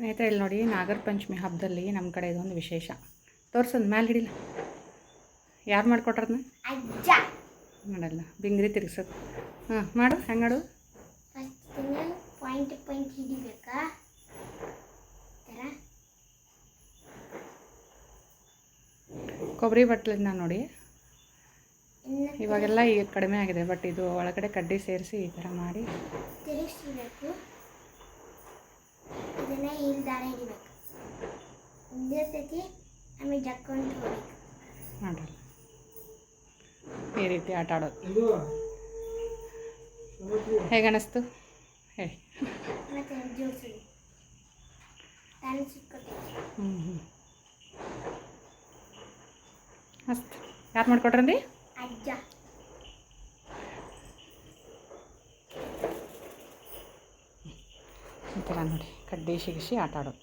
ಸ್ನೇಹಿತರೆ ಇಲ್ಲಿ ನೋಡಿ ನಾಗರ ಪಂಚಮಿ ಹಬ್ಬದಲ್ಲಿ ನಮ್ಮ ಕಡೆ ಇದೊಂದು ವಿಶೇಷ. ತೋರ್ಸೋದು ಮ್ಯಾಲೆ ಹಿಡಿಲ್ಲ ಯಾರು ಮಾಡಿಕೊಟ್ರದ್ನ? ಮಾಡಲ್ಲ ಬಿಂಗ್ರಿ ತಿರ್ಗ್ಸೋದು. ಹಾಂ ಮಾಡು ಹೆಂಗೆ ಮಾಡು ಪಾಯಿಂಟ್ ಪಾಯಿಂಟ್ ಹಿಡಿಬೇಕಾ? ಕೊಬ್ಬರಿ ಬಟ್ಲನ್ನ ನೋಡಿ. ಇವಾಗೆಲ್ಲ ಈಗ ಕಡಿಮೆ ಆಗಿದೆ ಬಟ್ ಇದು ಒಳಗಡೆ ಕಡ್ಡಿ ಸೇರಿಸಿ ಈ ಥರ ಮಾಡಿ. ತಿರುಗಿಸ್ಬೇಕು. ಇದನ್ನ ಇಲ್ಲಿ ದಾರ ಹಿಡಿಬೇಕು ಹಿಂದಿರ್ತೈತಿ ಆಮೇಲೆ ಜಕ್ಕೊಂಡು ಹೋಗ್ಬೇಕು ಮಾಡಲ್ಲ ಈ ರೀತಿ ಆಟ ಆಡೋದು ಹೇಗೆ ಅನ್ನಿಸ್ತು ಹೇಳಿ ಮತ್ತೆ ಜೋಡಿಸಿದ್ವಿ ತಾನು ಸಿಕ್ಕೊಟ್ಟೈತಿ ಹ್ಞೂ ಹ್ಞೂ ಮಸ್ತ್ ಯಾರು ಮಾಡ್ಕೊಟ್ರಂದಿ ಈ ಥರ ನೋಡಿ ಕಡ್ಡಿ ಸಿಗಿಸಿ ಆಟ ಆಡೋದು.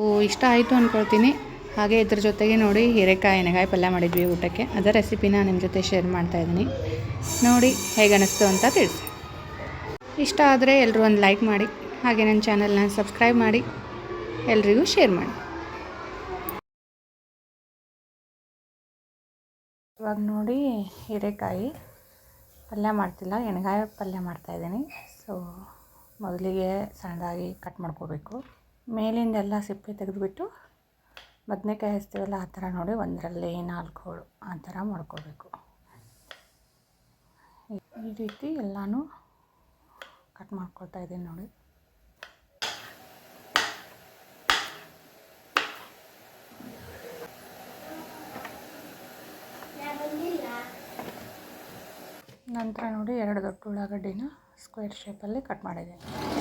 ಓ ಇಷ್ಟ ಆಯಿತು ಅಂದ್ಕೊಳ್ತೀನಿ ಹಾಗೆ ಇದ್ರ ಜೊತೆಗೆ ನೋಡಿ ಹೀರೆಕಾಯಿ ಎಣ್ಣೆಗಾಯಿ ಪಲ್ಯ ಮಾಡಿದ್ವಿ ಊಟಕ್ಕೆ. ಅದರ ರೆಸಿಪಿನ ನಿಮ್ಮ ಜೊತೆ ಶೇರ್ ಮಾಡ್ತಾ ಇದ್ದೀನಿ. ನೋಡಿ ಹೇಗೆ ಅನ್ನಿಸ್ತು ಅಂತ ತಿಳಿಸಿ. ಇಷ್ಟ ಆದರೆ ಎಲ್ಲರೂ ಒಂದು ಲೈಕ್ ಮಾಡಿ. ಹಾಗೆ ನನ್ನ ಚಾನಲ್ನ ಸಬ್ಸ್ಕ್ರೈಬ್ ಮಾಡಿ. ಎಲ್ರಿಗೂ ಶೇರ್ ಮಾಡಿ. ಇವಾಗ ನೋಡಿ ಹೀರೆಕಾಯಿ ಪಲ್ಯ ಮಾಡ್ತಿಲ್ಲ ಎಣ್ಗಾಯಿ ಪಲ್ಯ ಮಾಡ್ತಾಯಿದ್ದೀನಿ ಸೊ ಮೊದಲಿಗೆ ಸಣ್ಣದಾಗಿ ಕಟ್ ಮಾಡ್ಕೋಬೇಕು. ಮೇಲಿಂದೆಲ್ಲ ಸಿಪ್ಪೆ ತೆಗೆದುಬಿಟ್ಟು ಬದನೆಕಾಯಿ ಹಚ್ತೀವಲ್ಲ ಆ ಥರ ನೋಡಿ ಒಂದರಲ್ಲಿ ನಾಲ್ಕು ಹೋಳು ಆ ಥರ ಮಾಡ್ಕೋಬೇಕು. ಈ- ರೀತಿ ಎಲ್ಲನೂ ಕಟ್ ಮಾಡ್ಕೊಳ್ತಾ ಇದ್ದೀನಿ ನೋಡಿ. ನಂತರ ನೋಡಿ ಎರಡು ದೊಡ್ಡ ಉಳ್ಳಾಗಡ್ಡಿನ ಸ್ಕ್ವೇರ್ ಶೇಪಲ್ಲಿ ಕಟ್ ಮಾಡಿದ್ದೀನಿ.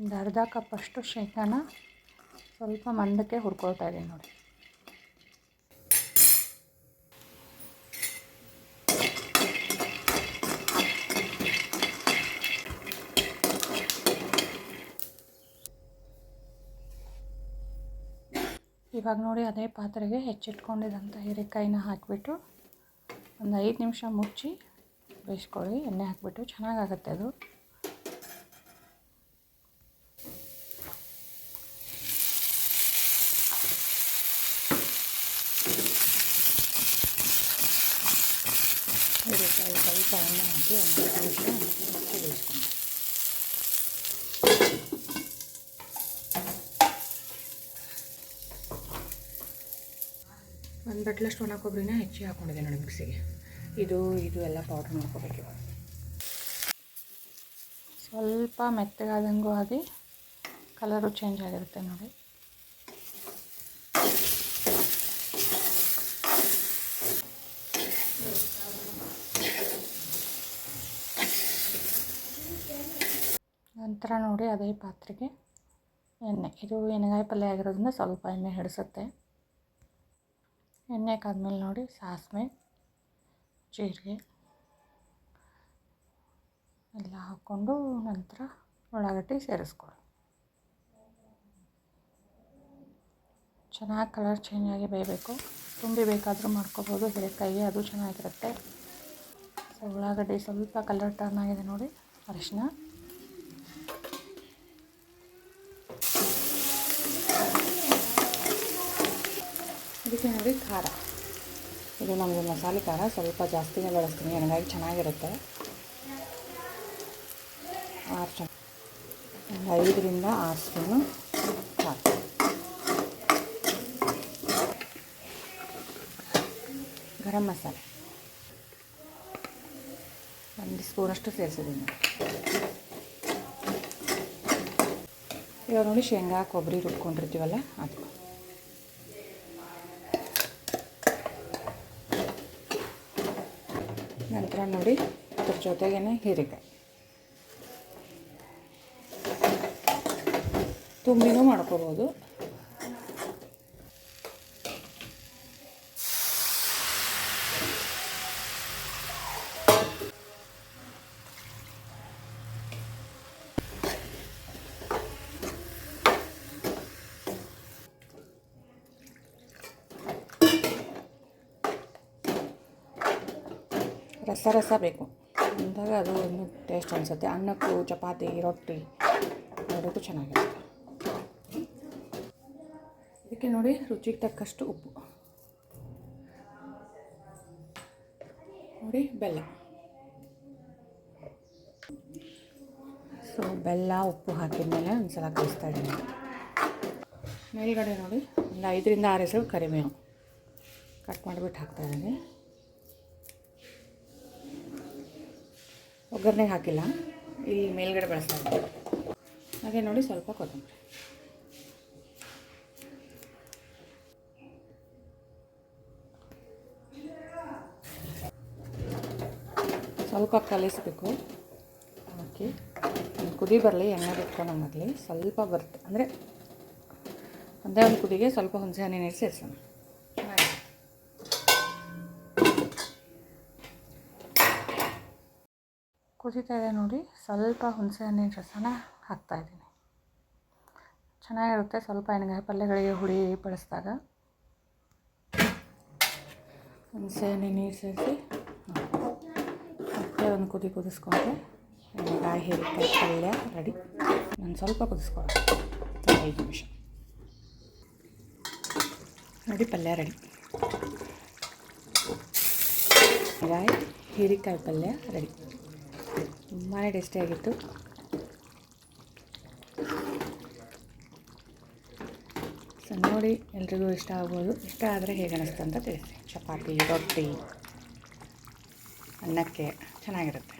ಒಂದು ಅರ್ಧ ಕಪ್ಪಷ್ಟು ಶೇಂಗಾನ ಸ್ವಲ್ಪ ಮಂದಕ್ಕೆ ಹುರ್ಕೊಳ್ತಾ ಇದ್ದೀನಿ ನೋಡಿ. ಇವಾಗ ನೋಡಿ ಅದೇ ಪಾತ್ರೆಗೆ ಹೆಚ್ಚಿಟ್ಕೊಂಡಿದ್ದಂಥ ಹೀರೆಕಾಯಿನ ಹಾಕಿಬಿಟ್ಟು ಒಂದು ಐದು ನಿಮಿಷ ಮುಚ್ಚಿ ಬೇಯಿಸ್ಕೊಳ್ಳಿ, ಎಣ್ಣೆ ಹಾಕಿಬಿಟ್ಟು ಚೆನ್ನಾಗಾಗತ್ತೆ ಅದು. ಹೀರೆಕಾಯಿ ಸ್ವಲ್ಪ ಎಣ್ಣೆ ಹಾಕಿ ಒಂದು ಐದು ನಿಮಿಷ ಮುಚ್ಚಿ ಬೇಯಿಸ್ಕೊಂಡು ಒಂದು ಬಟ್ಲಷ್ಟು ಒಣ ಕೊಬ್ಬರಿನ ಹೆಚ್ಚಿ ಹಾಕ್ಕೊಂಡಿದ್ದೆ ನೋಡಿ ಮಿಕ್ಸಿಗೆ. ಇದು ಇದು ಎಲ್ಲ ಪೌಡ್ರ್ ಮಾಡ್ಕೋಬೇಕು ಇವಾಗ. ಸ್ವಲ್ಪ ಮೆತ್ತಗಾದಂಗೂ ಆಗಿ ಕಲರು ಚೇಂಜ್ ಆಗಿರುತ್ತೆ ನೋಡಿ. ನಂತರ ನೋಡಿ ಅದೇ ಪಾತ್ರೆಗೆ ಎಣ್ಣೆ. ಇದು ಎಣ್ಣೆಗಾಯಿ ಪಲ್ಯ ಆಗಿರೋದ್ರಿಂದ ಸ್ವಲ್ಪ ಎಣ್ಣೆ ಹಿಡಿಸುತ್ತೆ. ಎಣ್ಣೆ ಕಾದ್ಮೇಲೆ ನೋಡಿ ಸಾಸಿವೆ, ಜೀರಿಗೆ ಎಲ್ಲ ಹಾಕ್ಕೊಂಡು ನಂತರ ಉಳ್ಳಾಗಡ್ಡಿ ಸೇರಿಸ್ಕೊಳ್ಳಿ. ಚೆನ್ನಾಗಿ ಕಲರ್ ಚೇಂಜ್ ಆಗಿ ಬೇಯಬೇಕು. ತುಂಬಿ ಬೇಕಾದರೂ ಮಾಡ್ಕೋಬೋದು. ಹೀರೆಕಾಯಿ ಅದು ಚೆನ್ನಾಗಿರುತ್ತೆ. ಸೊ ಉಳ್ಳಾಗಡ್ಡಿ ಸ್ವಲ್ಪ ಕಲರ್ ಟರ್ನ್ ಆಗಿದೆ ನೋಡಿ ಅರಿಶಿನ. ಇದಕ್ಕೆ ನೋಡಿ ಖಾರ. ಇದು ನಮಗೆ ಮಸಾಲೆ ಖಾರ, ಸ್ವಲ್ಪ ಜಾಸ್ತಿನೇ ಬಳಸ್ತೀನಿ ನನಗಾಗಿ ಚೆನ್ನಾಗಿರುತ್ತೆ. ಆರು ಚಮ ಒಂದು ಐದರಿಂದ ಆರು ಸ್ಪೂನು ಖಾರ. ಗರಂ ಮಸಾಲೆ. ಒಂದು ಸ್ಪೂನಷ್ಟು ಸೇರಿಸಿದ್ದೀನಿ. ಇವಾಗ ನೋಡಿ ಶೇಂಗಾ, ಕೊಬ್ಬರಿ ರುಬ್ಕೊಂಡಿರ್ತೀವಲ್ಲ ಅದು ನಂತರ ನೋಡಿ ಅದ್ರ ಜೊತೆಗೇ ಹೀರೆಕಾಯಿ. ತುಂಬಿನೂ ಮಾಡ್ಕೋಬೋದು. ರಸ ರಸ ಬೇಕು ಅಂದಾಗ ಅದು ಒಂದು ಟೇಸ್ಟ್ ಅನಿಸುತ್ತೆ. ಅನ್ನಕ್ಕೂ ಚಪಾತಿ, ರೊಟ್ಟಿ ಎರಡಕ್ಕೂ ಚೆನ್ನಾಗಿರುತ್ತೆ. ಇದಕ್ಕೆ ನೋಡಿ ರುಚಿಗೆ ತಕ್ಕಷ್ಟು ಉಪ್ಪು. ನೋಡಿ ಬೆಲ್ಲ. ಸೊ ಬೆಲ್ಲ, ಉಪ್ಪು ಹಾಕಿದ್ಮೇಲೆ ಒಂದು ಸಲ ಕಲಿಸ್ತಾ ಇದ್ದೀನಿ. ಮೇಲ್ಗಡೆ ನೋಡಿ ಒಂದು ಐದರಿಂದ ಆರು ಹೆಸರು ಕರಿಬೇವು. ಕಟ್ ಮಾಡಿಬಿಟ್ಟು ಹಾಕ್ತಾ ಒಗ್ಗರಣೆಗೆ ಹಾಕಿಲ್ಲ. ಇಲ್ಲಿ ಮೇಲ್ಗಡೆ ಬಳಸ್ತಾ ಇದ್ದೀನಿ. ಹಾಗೆ ನೋಡಿ ಸ್ವಲ್ಪ ಕೊತ್ತಂಬರಿ. ಸ್ವಲ್ಪ ಕಲಿಸ್ಬೇಕು. ಹಾಕಿ ಕುದಿ ಬರಲಿ, ಎಣ್ಣೆ ಬಿಟ್ಕೊಂಡಂಗಾಗಲಿ ಸ್ವಲ್ಪ ಬರುತ್ತೆ. ಅಂದರೆ ಒಂದೇ ಒಂದು ಕುದಿಗೆ ಸ್ವಲ್ಪ ಹುಣಸೆ ಹಣ್ಣಿನ ನೀರು ಸೇರಿಸೋಣ. ಕುದೀತಾ ಇದೆ ನೋಡಿ. ಸ್ವಲ್ಪ ಹುಣಸೆ ಹಣ್ಣಿನ ರಸನ ಹಾಕ್ತಾಯಿದ್ದೀನಿ ಚೆನ್ನಾಗಿರುತ್ತೆ ಸ್ವಲ್ಪ ಎಣ್ಣೆಗಾಯಿ ಪಲ್ಯಗಳಿಗೆ ಹುಳಿ ಬಳಸಿದಾಗ. ಹುಣಸೆ ಹಣ್ಣಿನ ನೀರು ಸೇರಿಸಿ. ಮತ್ತೆ ಒಂದು ಕುದಿ ಕುದಿಸ್ಕೊಂಡ್ರೆ ಎಣ್ಣೆಗಾಯಿ ಹೀರೆಕಾಯಿ ಪಲ್ಯ ರೆಡಿ. ನಾನು ಸ್ವಲ್ಪ ಕುದಿಸ್ಕೊಳ್ಳೋಣ. ಐದು ನಿಮಿಷ. ನೋಡಿ, ಪಲ್ಯ ರೆಡಿ. ಎಣ್ಣೆಗಾಯಿ ಹೀರೆಕಾಯಿ ಪಲ್ಯ ರೆಡಿ. ತುಂಬಾ ಟೇಸ್ಟಿಯಾಗಿತ್ತು ಸೊ ನೋಡಿ ಎಲ್ರಿಗೂ ಇಷ್ಟ ಆಗ್ಬೋದು. ಇಷ್ಟ ಆದರೆ ಹೇಗೆ ಅನ್ನಿಸ್ತು ಅಂತ ತಿಳಿಸಿ. ಚಪಾತಿ, ರೊಟ್ಟಿ, ಅನ್ನಕ್ಕೆ ಚೆನ್ನಾಗಿರುತ್ತೆ.